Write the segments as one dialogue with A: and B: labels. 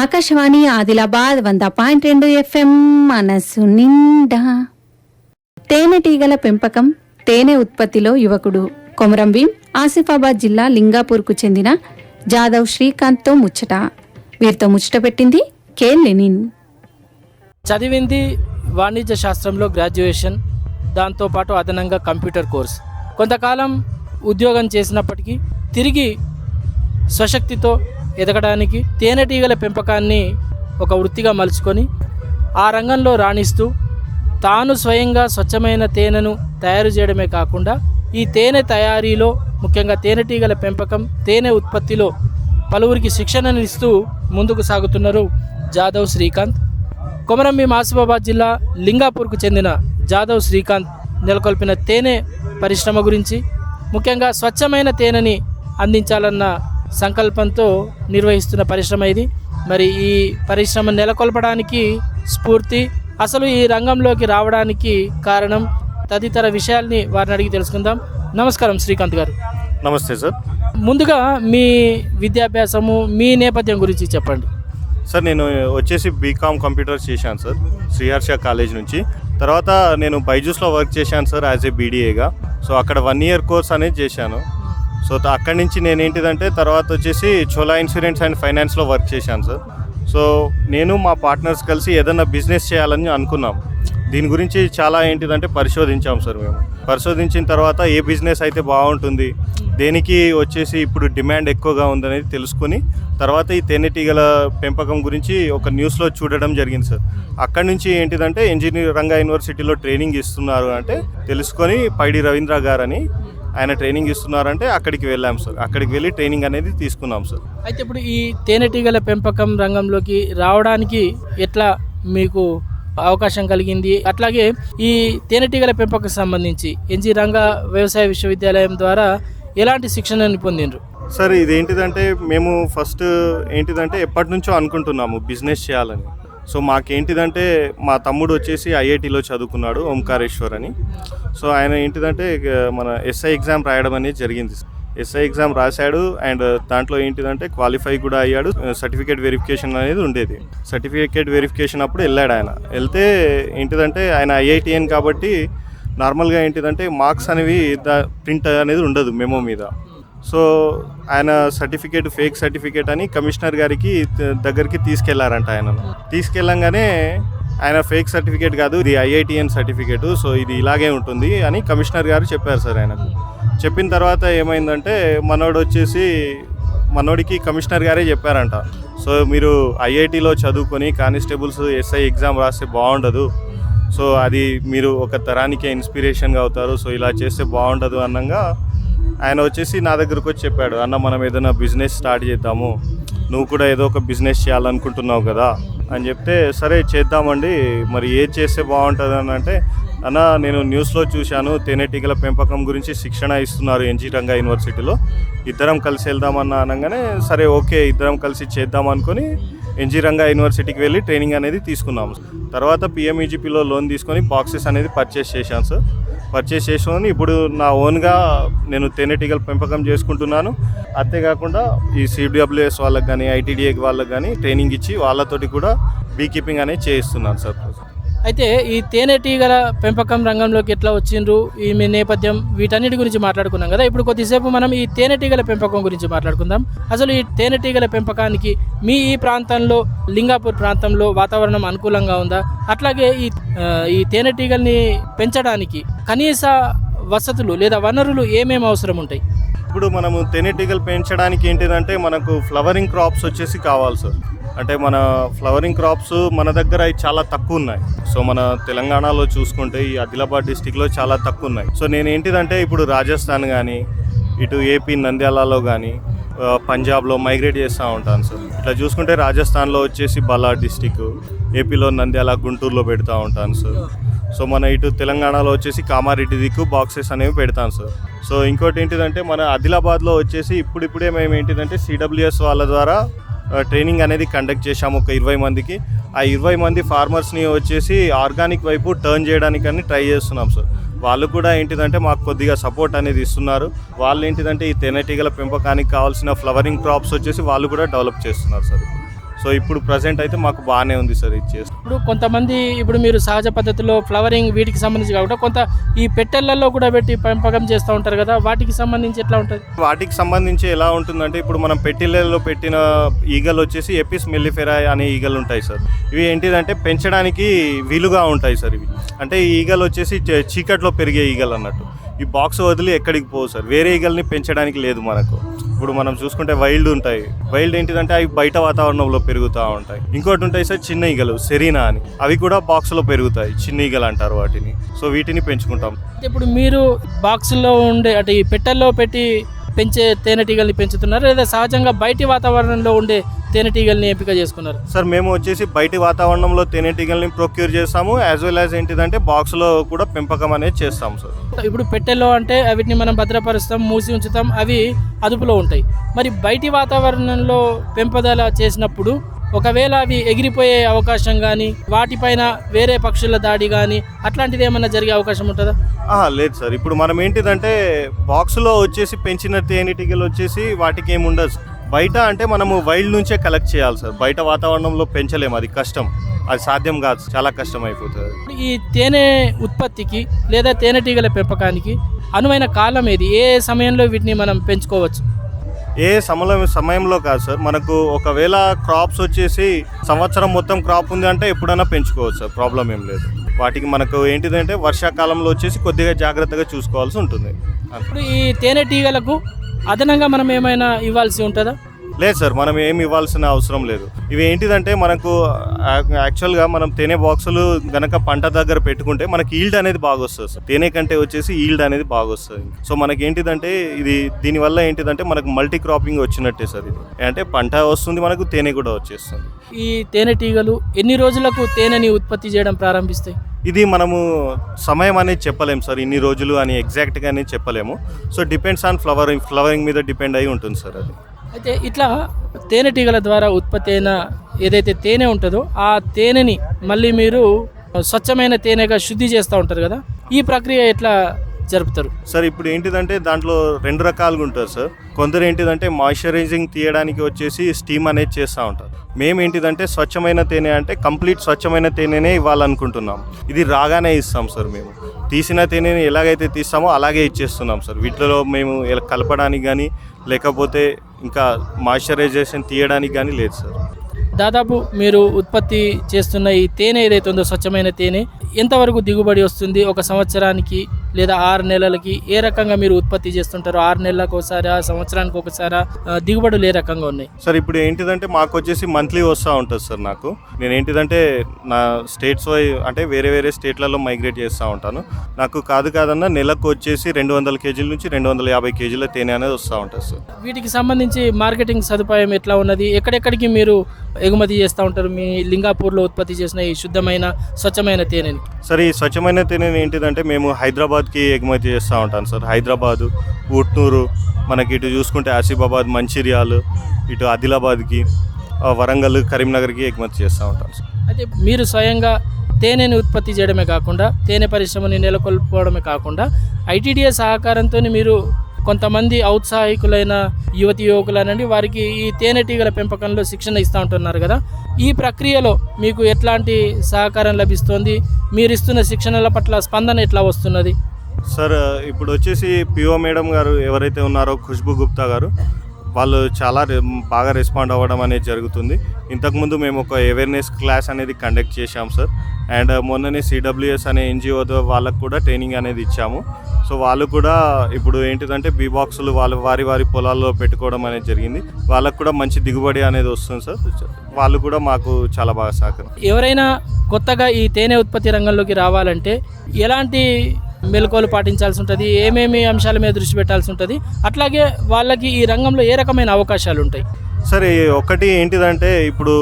A: ఆకాశవాణి ఆదిలాబాద్ వంద పాయింట్ రెండు ఎఫ్ఎం మనసు నిండా. తేనెటీగల పెంపకం తేనె ఉత్పత్తిలో యువకుడు. కొమరం భీం ఆసిఫాబాద్ జిల్లా లింగాపూర్కు చెందిన జాదవ్ శ్రీకాంత్తో ముచ్చట. వీరితో ముచ్చట పెట్టింది కె. లెనిన్.
B: చదివింది వాణిజ్య శాస్త్రంలో గ్రాడ్యుయేషన్ దాంతోపాటు అదనంగా కంప్యూటర్ కోర్స్. కొంతకాలం ఉద్యోగం చేసినప్పటికీ తిరిగి స్వశక్తితో ఎదగడానికి తేనెటీగల పెంపకాన్ని ఒక వృత్తిగా మలుచుకొని ఆ రంగంలో రాణిస్తూ తాను స్వయంగా స్వచ్ఛమైన తేనెను తయారు చేయడమే కాకుండా ఈ తేనె తయారీలో ముఖ్యంగా తేనెటీగల పెంపకం తేనె ఉత్పత్తిలో పలువురికి శిక్షణను ఇస్తూ ముందుకు సాగుతున్నారు జాదవ్ శ్రీకాంత్. కొమరంబి ఆసిఫాబాద్ జిల్లా లింగాపూర్కు చెందిన జాదవ్ శ్రీకాంత్ నెలకొల్పిన తేనె పరిశ్రమ గురించి ముఖ్యంగా స్వచ్ఛమైన తేనెని అందించాలన్న సంకల్పంతో నిర్వహిస్తున్న పరిశ్రమ ఇది. మరి ఈ పరిశ్రమ నెలకొల్పడానికి స్ఫూర్తి అసలు ఈ రంగంలోకి రావడానికి కారణం తదితర విషయాల్ని వారిని అడిగి తెలుసుకుందాం. నమస్కారం శ్రీకాంత్ గారు.
C: నమస్తే సార్.
B: ముందుగా మీ విద్యాభ్యాసము మీ నేపథ్యం గురించి చెప్పండి.
C: సార్ నేను వచ్చేసి బీకామ్ కంప్యూటర్స్ చేశాను సార్ శ్రీహర్ష కాలేజ్ నుంచి. తర్వాత నేను బైజూస్లో వర్క్ చేశాను సార్ యాజ్ ఏ బీడీఏగా. సో అక్కడ వన్ ఇయర్ కోర్స్ అనేది చేశాను. సో అక్కడి నుంచి నేను ఏంటిదంటే తర్వాత వచ్చేసి చోలా ఇన్సూరెన్స్ అండ్ ఫైనాన్స్లో వర్క్ చేశాను సార్. సో నేను మా పార్ట్నర్స్ కలిసి ఏదైనా బిజినెస్ చేయాలని అనుకున్నాం. దీని గురించి చాలా ఏంటిదంటే పరిశోధించాం సార్ మేము. పరిశోధించిన తర్వాత ఏ బిజినెస్ అయితే బాగుంటుంది దేనికి వచ్చేసి ఇప్పుడు డిమాండ్ ఎక్కువగా ఉందనేది తెలుసుకుని తర్వాత ఈ తేనెటీగల పెంపకం గురించి ఒక న్యూస్లో చూడడం జరిగింది సార్. అక్కడి నుంచి ఏంటిదంటే ఇంజనీర్ రంగా యూనివర్సిటీలో ట్రైనింగ్ ఇస్తున్నారు అంటే తెలుసుకొని పైడి రవీంద్ర గారని ఆయన ట్రైనింగ్ ఇస్తున్నారంటే అక్కడికి వెళ్ళాం సార్. అక్కడికి వెళ్ళి ట్రైనింగ్ అనేది తీసుకున్నాం సార్.
B: అయితే ఇప్పుడు ఈ తేనెటీగల పెంపకం రంగంలోకి రావడానికి ఎట్లా మీకు అవకాశం కలిగింది? అట్లాగే ఈ తేనెటీగల పెంపకం సంబంధించి ఎన్జి రంగ వ్యవసాయ విశ్వవిద్యాలయం ద్వారా ఎలాంటి శిక్షణని పొందిండ్రు?
C: సార్ ఇదేంటిదంటే మేము ఫస్ట్ ఏంటిదంటే ఎప్పటి నుంచో అనుకుంటున్నాము బిజినెస్ చేయాలని. సో మాకేంటిదంటే మా తమ్ముడు వచ్చేసి ఐఐటిలో చదువుకున్నాడు ఓంకారేశ్వర్ అని. సో ఆయన ఏంటిదంటే ఇక మన ఎస్ఐ ఎగ్జామ్ రాయడం అనేది జరిగింది. ఎస్ఐ ఎగ్జామ్ రాశాడు అండ్ దాంట్లో ఏంటిదంటే క్వాలిఫై కూడా అయ్యాడు. సర్టిఫికేట్ వెరిఫికేషన్ అనేది ఉండేది. సర్టిఫికేట్ వెరిఫికేషన్ అప్పుడు వెళ్ళాడు ఆయన. వెళ్తే ఏంటిదంటే ఆయన ఐఐటిఎన్ కాబట్టి నార్మల్గా ఏంటిదంటే మార్క్స్ అనేవి దా ప్రింట్ అనేది ఉండదు మెమో మీద. సో ఆయన సర్టిఫికేట్ ఫేక్ సర్టిఫికేట్ అని కమిషనర్ గారికి దగ్గరికి తీసుకెళ్ళారంట ఆయనను తీసుకెళ్ళంగానే ఆయన ఫేక్ సర్టిఫికేట్ కాదు ఇది ఐఐటిఎన్ సర్టిఫికేట్ సో ఇది ఇలాగే ఉంటుంది అని కమిషనర్ గారు చెప్పారు సార్ ఆయనకు. చెప్పిన తర్వాత ఏమైందంటే మనోడు వచ్చేసి మనోడికి కమిషనర్ గారే చెప్పారంట. సో మీరు ఐఐటిలో చదువుకొని కానిస్టేబుల్స్ ఎస్ఐ ఎగ్జామ్ రాస్తే బాగుండదు. సో అది మీరు ఒక తరానికే ఇన్స్పిరేషన్గా అవుతారు. సో ఇలా చేస్తే బాగుండదు అన్నంగా ఆయన వచ్చేసి నా దగ్గరకు వచ్చి చెప్పాడు అన్న మనం ఏదైనా బిజినెస్ స్టార్ట్ చేద్దాము. నువ్వు కూడా ఏదో ఒక బిజినెస్ చేయాలనుకుంటున్నావు కదా అని చెప్తే సరే చేద్దామండి. మరి ఏది చేస్తే బాగుంటుంది అని అంటే అన్న నేను న్యూస్లో చూశాను. తేనెటీగల పెంపకం గురించి శిక్షణ ఇస్తున్నారు ఎన్జీ రంగా యూనివర్సిటీలో. ఇద్దరం కలిసి వెళ్దామన్న అనగానే సరే ఓకే ఇద్దరం కలిసి చేద్దాం అనుకొని ఎన్జీ రంగా యూనివర్సిటీకి వెళ్ళి ట్రైనింగ్ అనేది తీసుకున్నాము. తర్వాత పిఎంఈజీపీలో లోన్ తీసుకొని బాక్సెస్ అనేది పర్చేస్ చేశాను సార్ పర్చేస్ చేసుకొని ఇప్పుడు నా ఓన్గా నేను తేనెటీగల పెంపకం చేసుకుంటున్నాను. అంతేకాకుండా ఈ సిడబ్ల్యూఎస్ వాళ్ళకి కానీ ఐటీడీఏ వాళ్ళకి కానీ ట్రైనింగ్ ఇచ్చి వాళ్ళతోటి కూడా బీ కీపింగ్ అనేది చేయిస్తున్నాను సార్
B: అయితే ఈ తేనెటీగల పెంపకం రంగంలోకి ఎట్లా వచ్చిండ్రు? ఈ మీ నేపథ్యం వీటన్నిటి గురించి మాట్లాడుకున్నాం కదా. ఇప్పుడు కొద్దిసేపు మనం ఈ తేనెటీగల పెంపకం గురించి మాట్లాడుకుందాం. అసలు ఈ తేనెటీగల పెంపకానికి మీ ఈ ప్రాంతంలో లింగాపూర్ ప్రాంతంలో వాతావరణం అనుకూలంగా ఉందా? అట్లాగే ఈ ఈ తేనెటీగల్ని పెంచడానికి కనీస వసతులు లేదా వనరులు ఏమేమి అవసరం ఉంటాయి?
C: ఇప్పుడు మనము తేనెటీగలు పెంచడానికి ఏంటిదంటే మనకు ఫ్లవరింగ్ క్రాప్స్ వచ్చేసి కావాలి సార్. అంటే మన ఫ్లవరింగ్ క్రాప్స్ మన దగ్గర అవి చాలా తక్కువ ఉన్నాయి. సో మన తెలంగాణలో చూసుకుంటే ఈ ఆదిలాబాద్ డిస్టిక్లో చాలా తక్కువ ఉన్నాయి. సో నేను ఏంటిదంటే ఇప్పుడు రాజస్థాన్ కానీ ఇటు ఏపీ నంద్యాలలో కానీ పంజాబ్లో మైగ్రేట్ చేస్తూ ఉంటాను సార్. ఇట్లా చూసుకుంటే రాజస్థాన్లో వచ్చేసి బలా డిస్టిక్ ఏపీలో నంద్యాల గుంటూరులో పెడతా ఉంటాను సార్. సో మన ఇటు తెలంగాణలో వచ్చేసి కామారెడ్డి దిక్కు బాక్సెస్ అనేవి పెడతాం సార్. సో ఇంకోటి ఏంటిదంటే మన ఆదిలాబాద్లో వచ్చేసి ఇప్పుడిప్పుడే మేము ఏంటిదంటే సిడబ్ల్యూఎస్ వాళ్ళ ద్వారా ట్రైనింగ్ అనేది కండక్ట్ చేశాము ఒక ఇరవై మందికి. ఆ ఇరవై మంది ఫార్మర్స్ని వచ్చేసి ఆర్గానిక్ వైపు టర్న్ చేయడానికని ట్రై చేస్తున్నాం సార్. వాళ్ళు కూడా ఏంటిదంటే మాకు కొద్దిగా సపోర్ట్ అనేది ఇస్తున్నారు. వాళ్ళు ఏంటిదంటే ఈ తేనెటీగల పెంపకానికి కావాల్సిన ఫ్లవరింగ్ క్రాప్స్ వచ్చేసి వాళ్ళు కూడా డెవలప్ చేస్తున్నారు సార్. సో ఇప్పుడు ప్రజెంట్ అయితే మాకు బాగానే ఉంది సార్ ఇది
B: ఇప్పుడు కొంతమంది ఇప్పుడు మీరు సహజ పద్ధతిలో ఫ్లవరింగ్ వీటికి సంబంధించి కాకుండా కొంత ఈ పెట్టెలలో కూడా పెట్టి పెంపకం చేస్తూ ఉంటారు కదా వాటికి సంబంధించి ఎట్లా ఉంటుంది?
C: వాటికి సంబంధించి ఎలా ఉంటుందంటే ఇప్పుడు మనం పెట్టిళ్ళలో పెట్టిన ఈగలు వచ్చేసి ఎపిస్ మెల్లిఫెరా అనే ఈగలు ఉంటాయి సార్. ఇవి ఏంటిదంటే పెంచడానికి వీలుగా ఉంటాయి సార్ ఇవి. అంటే ఈ ఈగలు వచ్చేసి చీకట్లో పెరిగే ఈగలు అన్నట్టు. ఈ బాక్స్ వదిలి ఎక్కడికి పోవు సార్. వేరే ఈగల్ని పెంచడానికి లేదు మనకు. ఇప్పుడు మనం చూసుకుంటే వైల్డ్ ఉంటాయి. వైల్డ్ ఏంటిదంటే అవి బయట వాతావరణంలో పెరుగుతూ ఉంటాయి. ఇంకోటి ఉంటాయి సార్ చిన్న ఈగలు సెరీనా అని. అవి కూడా బాక్స్లో పెరుగుతాయి. చిన్న ఈగలు అంటారు వాటిని. సో వీటిని పెంచుకుంటాం.
B: ఇప్పుడు మీరు బాక్సుల్లో ఉండే అంటే ఈ పెట్టెల్లో పెట్టి పెంచే తేనెటీగల్ని పెంచుతున్నారు లేదా సహజంగా బయటి వాతావరణంలో ఉండే తేనెటీగల్ని ఎంపిక చేసుకున్నారు?
C: సార్ మేము వచ్చేసి బయటి వాతావరణంలో తేనెటీగల్ని ప్రొక్యూర్ చేస్తాము యాజ్ వెల్ యాజ్ ఏంటిదంటే బాక్స్లో కూడా పెంపకం అనేది చేస్తాం సార్.
B: ఇప్పుడు పెట్టెల్లో అంటే వీటిని మనం భద్రపరుస్తాం మూసి ఉంచుతాం అవి అదుపులో ఉంటాయి. మరి బయటి వాతావరణంలో పెంపదల చేసినప్పుడు ఒకవేళ అవి ఎగిరిపోయే అవకాశం కానీ వాటిపైన వేరే పక్షుల దాడి కానీ అట్లాంటిది ఏమైనా జరిగే అవకాశం ఉంటుందా?
C: ఆహా, లేదు సార్. ఇప్పుడు మనం ఏంటిదంటే బాక్స్లో వచ్చేసి పెంచిన తేనెటీగలు వచ్చేసి వాటికి ఏమి ఉండదు సార్. బయట అంటే మనము వైల్డ్ నుంచే కలెక్ట్ చేయాలి సార్. బయట వాతావరణంలో పెంచలేము. అది కష్టం. అది సాధ్యం కాదు. చాలా కష్టం అయిపోతుంది.
B: ఈ తేనె ఉత్పత్తికి లేదా తేనెటీగల పెంపకానికి అనువైన కాలం ఏది? ఏ సమయంలో వీటిని మనం పెంచుకోవచ్చు?
C: ఏ సమయం సమయంలో కాదు సార్. మనకు ఒకవేళ క్రాప్స్ వచ్చేసి సంవత్సరం మొత్తం క్రాప్ ఉంది అంటే ఎప్పుడైనా పెంచుకోవచ్చు సార్. ప్రాబ్లం ఏం లేదు. వాటికి మనకు ఏంటిదంటే వర్షాకాలంలో వచ్చేసి కొద్దిగా జాగ్రత్తగా చూసుకోవాల్సి ఉంటుంది.
B: ఇప్పుడు ఈ తేనెటీగలకు అదనంగా మనం ఏమైనా ఇవ్వాల్సి ఉంటుందా?
C: లేదు సార్ మనం ఏమి ఇవ్వాల్సిన అవసరం లేదు. ఇవి ఏంటిదంటే మనకు యాక్చువల్గా మనం తేనె బాక్సులు గనక పంట దగ్గర పెట్టుకుంటే మనకి ఈల్డ్ అనేది బాగా వస్తుంది సార్. తేనె కంటే వచ్చేసి ఈల్డ్ అనేది బాగా వస్తుంది. సో మనకి ఏంటిదంటే ఇది దీనివల్ల ఏంటిదంటే మనకు మల్టీ క్రాపింగ్ వచ్చినట్టే సార్ ఇది. అంటే పంట వస్తుంది మనకు తేనె కూడా వచ్చేస్తుంది.
B: ఈ తేనెటీగలు ఎన్ని రోజులకు తేనెని ఉత్పత్తి చేయడం ప్రారంభిస్తాయి?
C: ఇది మనము సమయం అనేది చెప్పలేము సార్ ఇన్ని రోజులు అని ఎగ్జాక్ట్గా అనేది చెప్పలేము. So depends on flowering flowering మీద డిపెండ్ అయి ఉంటుంది సార్ అది.
B: అయితే ఇట్లా తేనెటీగల ద్వారా ఉత్పత్తి అయిన ఏదైతే తేనె ఉంటుందో ఆ తేనెని మళ్ళీ మీరు స్వచ్ఛమైన తేనెగా శుద్ధి చేస్తూ ఉంటారు కదా. ఈ ప్రక్రియ ఎట్లా జరుపుతారు.
C: సార్ ఇప్పుడు ఏంటిదంటే దాంట్లో రెండు రకాలుగా ఉంటుంది సార్. కొందరు ఏంటిదంటే మాయిశ్చరైజింగ్ తీయడానికి వచ్చేసి స్టీమ్ అనేది చేస్తూ ఉంటారు. మేము ఏంటిదంటే స్వచ్ఛమైన తేనె అంటే కంప్లీట్ స్వచ్ఛమైన తేనెనే ఇవ్వాలనుకుంటున్నాం. ఇది రాగానే ఇస్తాం సార్ మేము. తీసిన తేనెని ఎలాగైతే తీస్తామో అలాగే ఇచ్చేస్తున్నాం సార్. వీటిలో మేము ఇలా కలపడానికి కానీ లేకపోతే ఇంకా మాయిశ్చరైజేషన్ తీయడానికి కానీ లేదు సార్.
B: దాదాపు మీరు ఉత్పత్తి చేస్తున్న ఈ తేనె ఏదైతే ఉందో స్వచ్ఛమైన తేనె ఎంతవరకు దిగుబడి వస్తుంది? ఒక సంవత్సరానికి లేదా ఆరు నెలలకి ఏ రకంగా మీరు ఉత్పత్తి చేస్తుంటారు ఆరు నెలలకు ఒకసారి సంవత్సరానికి ఒకసారి దిగుబడులు ఏ రకంగా ఉన్నాయి?
C: సార్ ఇప్పుడు ఏంటిదంటే మాకు వచ్చేసి మంత్లీ వస్తూ ఉంటుంది సార్ నాకు. నేను ఏంటిదంటే నా స్టేట్స్ వై అంటే వేరే వేరే స్టేట్లలో మైగ్రేట్ చేస్తూ ఉంటాను. నాకు కాదు కాదన్నా నెలకు వచ్చేసి రెండు వందల కేజీల నుంచి రెండు వందల యాభై కేజీల తేనె అనేది వస్తూ ఉంటుంది సార్.
B: వీటికి సంబంధించి మార్కెటింగ్ సదుపాయం ఎట్లా ఉన్నది? ఎక్కడెక్కడికి మీరు ఎగుమతి చేస్తూ ఉంటారు? మీ లింగాపూర్లో ఉత్పత్తి చేసిన ఈ శుద్ధమైన స్వచ్ఛమైన తేనెని?
C: సార్ ఈ స్వచ్ఛమైన తేనె ఏంటిదంటే మేము హైదరాబాద్కి ఎగుమతి చేస్తూ ఉంటాను సార్. హైదరాబాదు ఉట్నూరు మనకి ఇటు చూసుకుంటే ఆసిఫాబాద్ మంచిర్యాలు ఇటు ఆదిలాబాద్కి వరంగల్ కరీంనగర్కి ఎగుమతి చేస్తూ ఉంటాను సార్.
B: అయితే మీరు స్వయంగా తేనెని ఉత్పత్తి చేయడమే కాకుండా తేనె పరిశ్రమని నెలకొల్పుకోవడమే కాకుండా ఐటీడీఏ సహకారంతో మీరు కొంతమంది ఔత్సాహికులైన యువతి యువకులనండి వారికి ఈ తేనెటీగల పెంపకంలో శిక్షణ ఇస్తూ ఉంటున్నారు కదా. ఈ ప్రక్రియలో మీకు ఎట్లాంటి సహకారం లభిస్తోంది? మీరు ఇస్తున్న శిక్షణల పట్ల స్పందన ఎట్లా వస్తున్నది?
C: సార్ ఇప్పుడు వచ్చేసి పిఓ మేడం గారు ఎవరైతే ఉన్నారో ఖుష్బు గుప్తా గారు వాళ్ళు చాలా బాగా రెస్పాండ్ అవ్వడం అనేది జరుగుతుంది. ఇంతకుముందు మేము ఒక అవేర్నెస్ క్లాస్ అనేది కండక్ట్ చేశాం సార్. అండ్ మొన్ననే సిడబ్ల్యూఎస్ అనే ఎన్జిఓ వాళ్ళకు కూడా ట్రైనింగ్ అనేది ఇచ్చాము. సో వాళ్ళు కూడా ఇప్పుడు ఏంటిదంటే బీ బాక్సులు వాళ్ళ వారి వారి పొలాల్లో పెట్టుకోవడం అనేది జరిగింది. వాళ్ళకు కూడా మంచి దిగుబడి అనేది వస్తుంది సార్. వాళ్ళు కూడా మాకు చాలా బాగా సహకారం
B: ఎవరైనా కొత్తగా ఈ తేనె ఉత్పత్తి రంగంలోకి రావాలంటే ఎలాంటి మెలకువలు పాటించాల్సి ఉంటుంది ఏమేమి అంశాల మీద దృష్టి పెట్టాల్సి ఉంటుంది అట్లాగే వాళ్ళకి ఈ రంగంలో ఏ రకమైన అవకాశాలు ఉంటాయి?
C: సరే ఒకటి ఏంటిదంటే ఇప్పుడు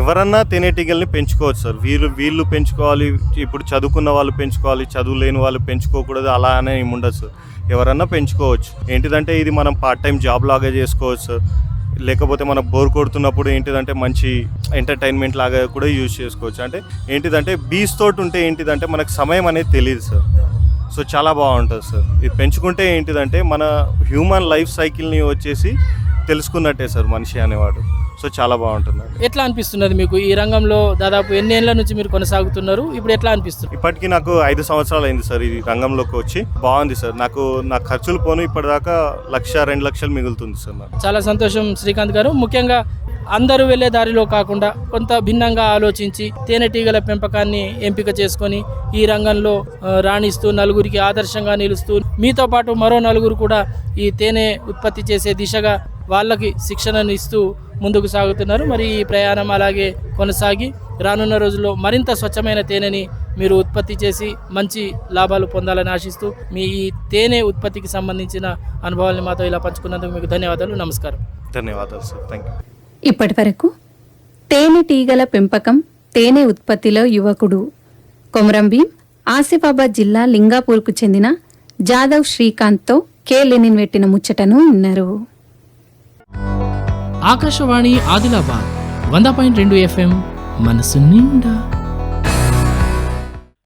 C: ఎవరన్నా తేనెటీగల్ని పెంచుకోవచ్చు సార్. వీళ్ళు వీళ్ళు పెంచుకోవాలి ఇప్పుడు చదువుకున్న వాళ్ళు పెంచుకోవాలి చదువు లేని వాళ్ళు పెంచుకోకూడదు అలా అనే ఏమి ఉండదు సార్. ఎవరన్నా పెంచుకోవచ్చు. ఏంటిదంటే ఇది మనం పార్ట్ టైం జాబ్ లాగా చేసుకోవచ్చు సార్. లేకపోతే మనం బోర్ కొడుతున్నప్పుడు ఏంటిదంటే మంచి ఎంటర్టైన్మెంట్ లాగా కూడా యూజ్ చేసుకోవచ్చు. అంటే ఏంటిదంటే బీస్ తోటి ఉంటే ఏంటిదంటే మనకు సమయం అనేది తెలియదు సార్. సో చాలా బాగుంటుంది సార్. ఇది పెంచుకుంటే ఏంటిదంటే మన హ్యూమన్ లైఫ్ సైకిల్ని వచ్చేసి తెలుసుకున్నట్టే సార్ మనిషి అనేవాడు. సో చాలా బాగుంటుంది
B: ఎట్లా అనిపిస్తున్నది మీకు? ఈ రంగంలో దాదాపు ఎన్ని ఏళ్ళ నుంచి మీరు కొనసాగుతున్నారు? ఇప్పుడు ఎట్లా అనిపిస్తుంది?
C: ఇప్పటికీ నాకు ఐదు సంవత్సరాలు అయింది సార్ ఈ రంగంలోకి వచ్చి. బాగుంది సార్. నాకు నా ఖర్చులు పోను ఇప్పటిదాకా లక్ష రెండు లక్షలు మిగులుతుంది సార్ నాకు.
B: చాలా సంతోషం శ్రీకాంత్ గారు. ముఖ్యంగా అందరూ వెళ్ళే దారిలో కాకుండా కొంత భిన్నంగా ఆలోచించి తేనెటీగల పెంపకాన్ని ఎంపిక చేసుకొని ఈ రంగంలో రాణిస్తూ నలుగురికి ఆదర్శంగా నిలుస్తూ మీతో పాటు మరో నలుగురు కూడా ఈ తేనె ఉత్పత్తి చేసే దిశగా వాళ్ళకి శిక్షణను ఇస్తూ ముందుకు సాగుతున్నారు. మరి ఈ ప్రయాణం అలాగే కొనసాగి రానున్న రోజుల్లో మరింత స్వచ్ఛమైన తేనెని మీరు ఉత్పత్తి చేసి మంచి లాభాలు పొందాలని ఆశిస్తూ మీ ఈ తేనె ఉత్పత్తికి సంబంధించిన అనుభవాల్ని మాతో ఇలా పంచుకున్నందుకు మీకు ధన్యవాదాలు. నమస్కారం.
C: ధన్యవాదాలు సార్ థ్యాంక్ యూ
A: ఇప్పటి వరకు తేనెటీగల పెంపకం తేనె ఉత్పత్తిలో యువకుడు. కొమరంభీం ఆసిఫాబాద్ జిల్లా లింగాపూర్కు చెందిన జాదవ్ శ్రీకాంత్తో కే. లెనిన్ పెట్టిన ముచ్చటను విన్నారు.
B: ఆకాశవాణి ఆదిలాబాద్ వంద పాయింట్ రెండు ఎఫ్ఎం మనసు నిండా.